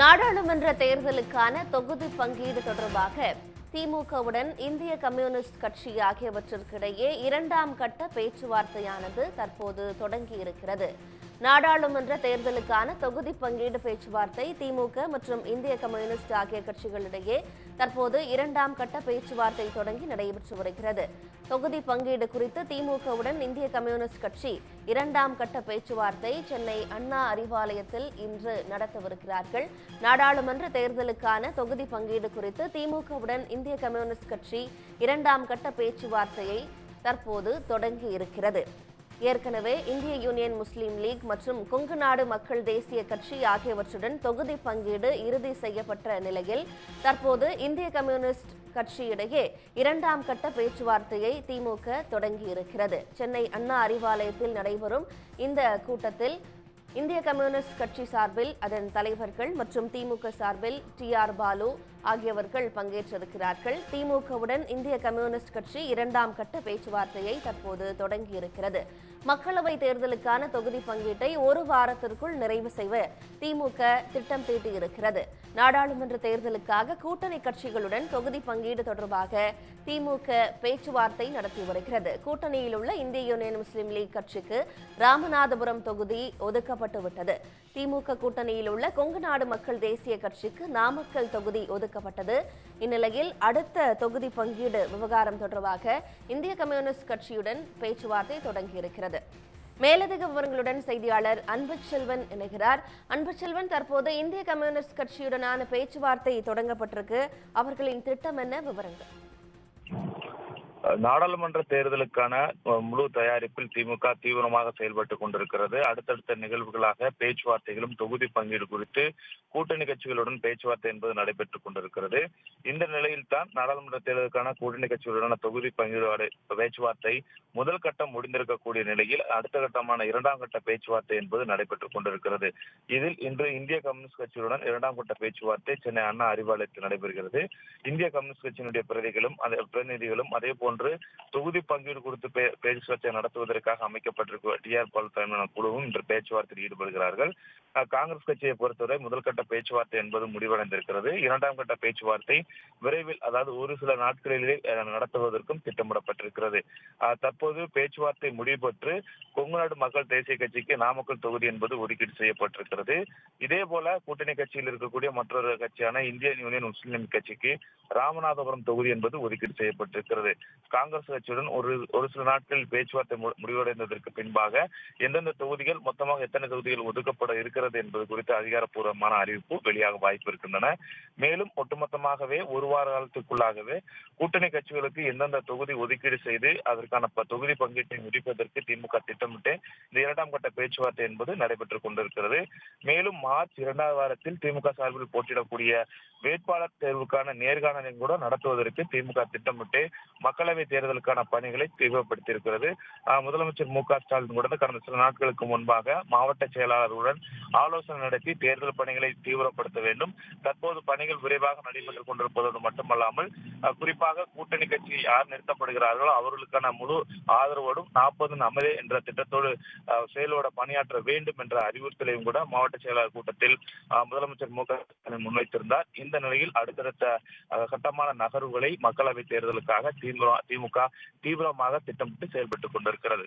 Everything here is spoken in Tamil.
நாடாளுமன்ற தேர்தலுக்கான தொகுதி பங்கீடு தொடர்பாக திமுகவுடன் இந்திய கம்யூனிஸ்ட் கட்சி ஆகியவற்றிற்கிடையே இரண்டாம் கட்ட பேச்சுவார்த்தையானது தற்போது தொடங்கியிருக்கிறது. நாடாளுமன்ற தேர்தலுக்கான தொகுதி பங்கீடு பேச்சுவார்த்தை திமுக மற்றும் இந்திய கம்யூனிஸ்ட் ஆகிய கட்சிகளிடையே தற்போது இரண்டாம் கட்ட பேச்சுவார்த்தை தொடங்கி நடைபெற்று வருகிறது. தொகுதி பங்கீடு குறித்து திமுகவுடன் இந்திய கம்யூனிஸ்ட் கட்சி இரண்டாம் கட்ட பேச்சுவார்த்தை சென்னை அண்ணா அறிவாலயத்தில் இன்று நடத்தவிருக்கிறார்கள். நாடாளுமன்ற தேர்தலுக்கான தொகுதி பங்கீடு குறித்து திமுகவுடன் இந்திய கம்யூனிஸ்ட் கட்சி இரண்டாம் கட்ட பேச்சுவார்த்தையை தற்போது தொடங்கி இருக்கிறது ஏற்கனவே இந்திய யூனியன் முஸ்லீம் லீக் மற்றும் கொங்கு நாடு மக்கள் தேசிய கட்சி ஆகியவற்றுடன் தொகுதி பங்கீடு இறுதி செய்யப்பட்ட நிலையில் தற்போது இந்திய கம்யூனிஸ்ட் கட்சியிடையே இரண்டாம் கட்ட பேச்சுவார்த்தையை திமுக தொடங்கியிருக்கிறது. சென்னை அண்ணா அறிவாலயத்தில் நடைபெறும் இந்த கூட்டத்தில் இந்திய கம்யூனிஸ்ட் கட்சி சார்பில் அதன் தலைவர்கள் மற்றும் திமுக சார்பில் டி ஆர் பாலு ஆகியவர்கள் பங்கேற்றிருக்கிறார்கள். திமுகவுடன் இந்திய கம்யூனிஸ்ட் கட்சி இரண்டாம் கட்ட பேச்சுவார்த்தையை தற்போது தொடங்கியிருக்கிறது. மக்களவை தேர்தலுக்கான தொகுதி பங்கீட்டை ஒரு வாரத்திற்குள் நிறைவு செய்ய திமுக திட்டம் தீட்டியிருக்கிறது. நாடாளுமன்ற தேர்தலுக்காக கூட்டணி கட்சிகளுடன் தொகுதி பங்கீடு தொடர்பாக திமுக பேச்சுவார்த்தை நடத்தி வருகிறது. கூட்டணியில் உள்ள இந்திய யூனியன் முஸ்லீம் லீக் கட்சிக்கு ராமநாதபுரம் தொகுதி ஒதுக்கப்பட்டு ஒதுக்கப்பட்டுவிட்டது திமுக கூட்டணியில் உள்ள கொங்கு நாடு மக்கள் தேசிய கட்சிக்கு நாமக்கல் தொகுதி ஒதுக்கப்பட்டது. இந்நிலையில் அடுத்த தொகுதி பங்கீடு விவகாரம் தொடர்பாக இந்திய கம்யூனிஸ்ட் கட்சியுடன் பேச்சுவார்த்தை தொடங்கியிருக்கிறது. மேலதிக விவரங்களுடன் செய்தியாளர் அன்புச்செல்வன் இணைகிறார். அன்புச்செல்வன் தற்போது இந்திய கம்யூனிஸ்ட் கட்சியுடனான பேச்சுவார்த்தை தொடங்கப்பட்டிருக்கு. அவர்களின் திட்டம் என்ன விவரங்கள்? நாடாளுமன்ற தேர்தலுக்கான முழு தயாரிப்பில் திமுக தீவிரமாக செயல்பட்டுக் கொண்டிருக்கிறது. அடுத்தடுத்த நிகழ்வுகளாக பேச்சுவார்த்தைகளும் தொகுதி பங்கீடு குறித்து கூட்டணி கட்சிகளுடன் பேச்சுவார்த்தை என்பது நடைபெற்றுக் கொண்டிருக்கிறது. இந்த நிலையில் தான் நாடாளுமன்ற தேர்தலுக்கான கூட்டணி கட்சிகளுடனான தொகுதி பங்கீடு பேச்சுவார்த்தை முதல் கட்டம் முடிந்திருக்கக்கூடிய நிலையில் அடுத்த கட்டமான இரண்டாம் கட்ட பேச்சுவார்த்தை என்பது நடைபெற்றுக் கொண்டிருக்கிறது. இதில் இன்று இந்திய கம்யூனிஸ்ட் கட்சியுடன் இரண்டாம் கட்ட பேச்சுவார்த்தை சென்னை அண்ணா அறிவாலயத்தில் நடைபெறுகிறது. இந்திய கம்யூனிஸ்ட் கட்சியினுடைய பிரதிகளும் பிரதிநிதிகளும் அதே போன்ற தொகுதி பங்கீடு குறித்து பே- பேச்சுவார்த்தை நடத்துவதற்காக அமைக்கப்பட்டிருக்கும் டிஆர் பால் தலைமையிலான குழுவும் இன்று பேச்சுவார்த்தையில் ஈடுபடுகிறார்கள். காங்கிரஸ் கட்சியை பொறுத்தவரை முதல் கட்ட பேச்சுவார்த்தை என்பது முடிவடைந்திருக்கிறது. இரண்டாம் கட்ட பேச்சுவார்த்தை விரைவில் அதாவது ஒரு சில நாட்களிலே நடத்துவதற்கும் திட்டமிடப்பட்டிருக்கிறது. தற்போது பேச்சுவார்த்தை முடிவு பெற்று கொங்குநாடு மக்கள் தேசிய கட்சிக்கு நாமக்கல் தொகுதி என்பது ஒதுக்கீடு செய்யப்பட்டிருக்கிறது. இதே போல கூட்டணி கட்சியில் இருக்கக்கூடிய மற்றொரு கட்சியான இந்தியன் யூனியன் முஸ்லீம் கட்சிக்கு ராமநாதபுரம் தொகுதி என்பது ஒதுக்கீடு செய்யப்பட்டிருக்கிறது. காங்கிரஸ் கட்சியுடன் ஒரு ஒரு சில நாட்களில் பேச்சுவார்த்தை முடிவடைந்ததற்கு பின்பாக எந்தெந்த தொகுதிகள் மொத்தமாக எத்தனை தொகுதிகள் ஒதுக்கப்பட இருக்கிறது என்பது குறித்து அதிகாரப்பூர்வமான அறிவிப்பு வெளியாக வாய்ப்பு இருக்கின்றன. மேலும் ஒட்டுமொத்தமாகவே ஒரு வார காலத்துக்குள்ளாகவே கூட்டணி கட்சிகளுக்கு எந்தெந்த தொகுதி ஒதுக்கீடு செய்து அதற்கான தொகுதி பங்கீட்டை முடிப்பதற்கு திமுக திட்டமிட்டு இந்த இரண்டாம் கட்ட பேச்சுவார்த்தை என்பது நடைபெற்றுக் கொண்டிருக்கிறது. மேலும் மார்ச் இரண்டாவது வாரத்தில் திமுக சார்பில் போட்டியிடக்கூடிய வேட்பாளர் தேர்வுக்கான நேர்காணலையும் கூட நடத்துவதற்கு திமுக திட்டமிட்டு மக்களவை தேர்தலுக்கான பணிகளை தீவிரப்படுத்தியிருக்கிறது. முதலமைச்சர் மு க ஸ்டாலின் கூட கடந்த சில நாட்களுக்கு முன்பாக மாவட்ட செயலாளருடன் ஆலோசனை நடத்தி தேர்தல் பணிகளை தீவிரப்படுத்த வேண்டும். தற்போது பணிகள் விரைவாக நடைபெற்றுக் கொண்டிருப்பதோடு மட்டுமல்லாமல் குறிப்பாக கூட்டணி கட்சி யார் நிறுத்தப்படுகிறார்களோ அவர்களுக்கான முழு ஆதரவோடும் நாற்பது அமலே என்ற திட்டத்தோடு செயலோட பணியாற்ற வேண்டும் என்ற அறிவுறுத்தலையும் கூட மாவட்ட செயலாளர் கூட்டத்தில் முதலமைச்சர் மு க ஸ்டாலின் முன்வைத்திருந்தார். இந்த நிலையில் அடுத்தடுத்த கட்டமான நகர்வுகளை மக்களவை தேர்தலுக்காக திமுக தீவிரமாக திட்டமிட்டு செயல்பட்டுக் கொண்டிருக்கிறது.